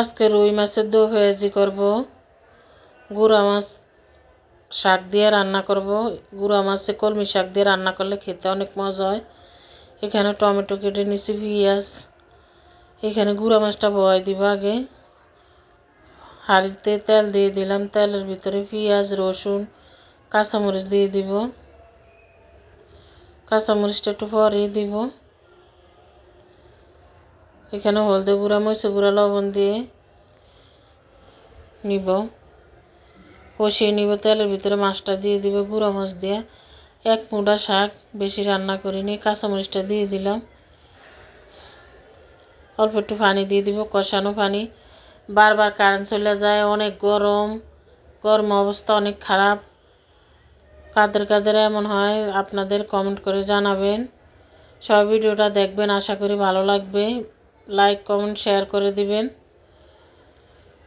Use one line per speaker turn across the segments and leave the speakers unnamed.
আজকে রুই মাছের দো ভেজি করব, গুঁড়া মাছ শাক দিয়ে রান্না করব। গুঁড়া মাছে কলমি শাক দিয়ে রান্না করলে খেতে অনেক মজা হয়। এখানে টমেটো কেটে নিছি পেঁয়াজ। এখানে গুঁড়া মাছটা বয় দিব আগে। হাঁড়িতে তেল দিয়ে দিলাম, তেলের ভিতরে পেঁয়াজ, রসুন, কাঁচামরিচ দিয়ে দিব। কাঁচামরিচটা একটু পরে দিব। এখানে হলদে গুঁড়া মরিচ গুঁড়া, লবণ দিয়ে নিব। কষিয়ে নিব তেলের ভিতরে, মাছটা দিয়ে দিব গুঁড়া মাছ দিয়ে। এক মুঠা শাক বেশি রান্না করিনি, কাঁচামরিচটা দিয়ে দিলাম। অল্প একটু পানি দিয়ে দিব, কষানো পানি। বারবার কারেন্ট চলে যায়, অনেক গরম গরম অবস্থা অনেক খারাপ। কাদের কাদের এমন হয়, আপনাদের কমেন্ট করে জানাবেন। সব ভিডিওটা দেখবেন, আশা করি ভালো লাগবে। লাইক কমেন্ট শেয়ার করে দিবেন।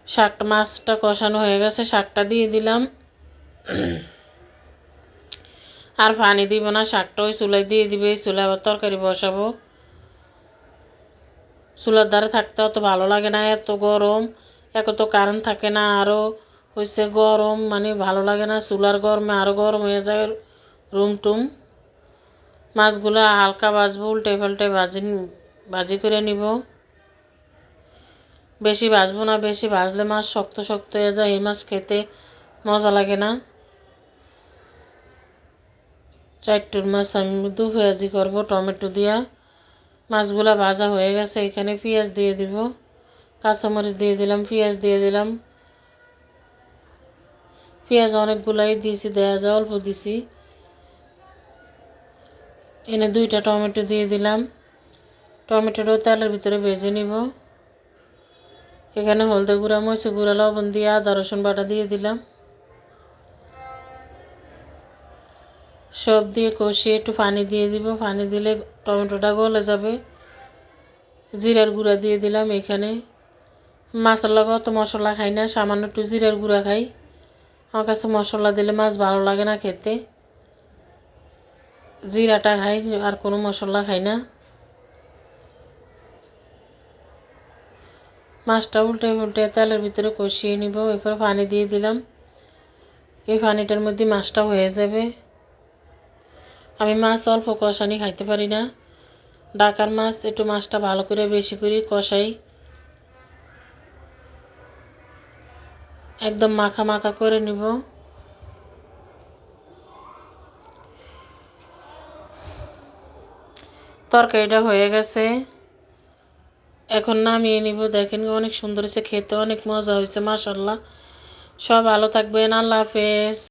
শাকটা, মাছটা কষানো হয়ে গেছে, শাকটা দিয়ে দিলাম। আর পানি দিব না, শাকটা ওই চুলাই দিয়ে দিবে, এই আবার তরকারি বসাবো। চুলার দ্বারা থাকতে অত ভালো লাগে না, এত গরম। এক তো কারেন্ট থাকে না আরও হচ্ছে গরম মানে ভালো লাগে না। চুলার গরমে আরও গরম হয়ে যায় রুম টুম মাছগুলো হালকা ভাজবো উল্টে পাল্টে ভাজি ভাজি করে নিব। বেশি ভাজবো না, বেশি ভাজলে মাছ শক্ত শক্ত হয়ে যায়, এই মাছ খেতে মজা লাগে না। চারটুর মাছ আমি দু পেঁয়াজি করব টমেটো দিয়া। মাছগুলো ভাজা হয়ে গেছে, এখানে পেঁয়াজ দিয়ে দিব। কাঁচামরিচ দিয়ে দিলাম, পেঁয়াজ দিয়ে দিলাম। পেঁয়াজ অনেকগুলাই দিয়েছি দেওয়া যায়, অল্প দিছি। এনে দুইটা টমেটো দিয়ে দিলাম। টমেটোটাও তেলের ভিতরে ভেজে নিব। এখানে হলদে গুঁড়া মরিচে গুঁড়া, লবণ দিয়ে আদা, রসুন বাটা দিয়ে দিলাম। সব দিয়ে কষিয়ে একটু পানি দিয়ে দিব। পানি দিলে টমেটোটা গলে যাবে। জিরার গুঁড়া দিয়ে দিলাম এখানে। মাছের লগে অত মশলা খাই না, সামান্য একটু জিরার গুঁড়া খাই। আমার কাছে মশলা দিলে মাছ ভালো লাগে না খেতে। জিরাটা খাই, আর কোনো মশলা খাই না। মাছটা উল্টে উল্টে তেলের ভিতরে কষিয়ে নিব, এরপর পানি দিয়ে দিলাম। এই পানিটার মধ্যে মাছটা হয়ে যাবে। আমি মাছ অল্প কষানি খাইতে পারি না। ডাকার মাছ একটু মাছটা ভালো করে বেশি করে কষাই। একদম মাখা মাখা করে নিব। তরকারিটা হয়ে গেছে। এখন নামিয়ে নিব। দেখেন অনেক সুন্দর হয়েছে, খেতে অনেক মজা হয়েছে মাসাল্লাহ সব ভালো থাকবেন, আল্লাহ হাফেজ।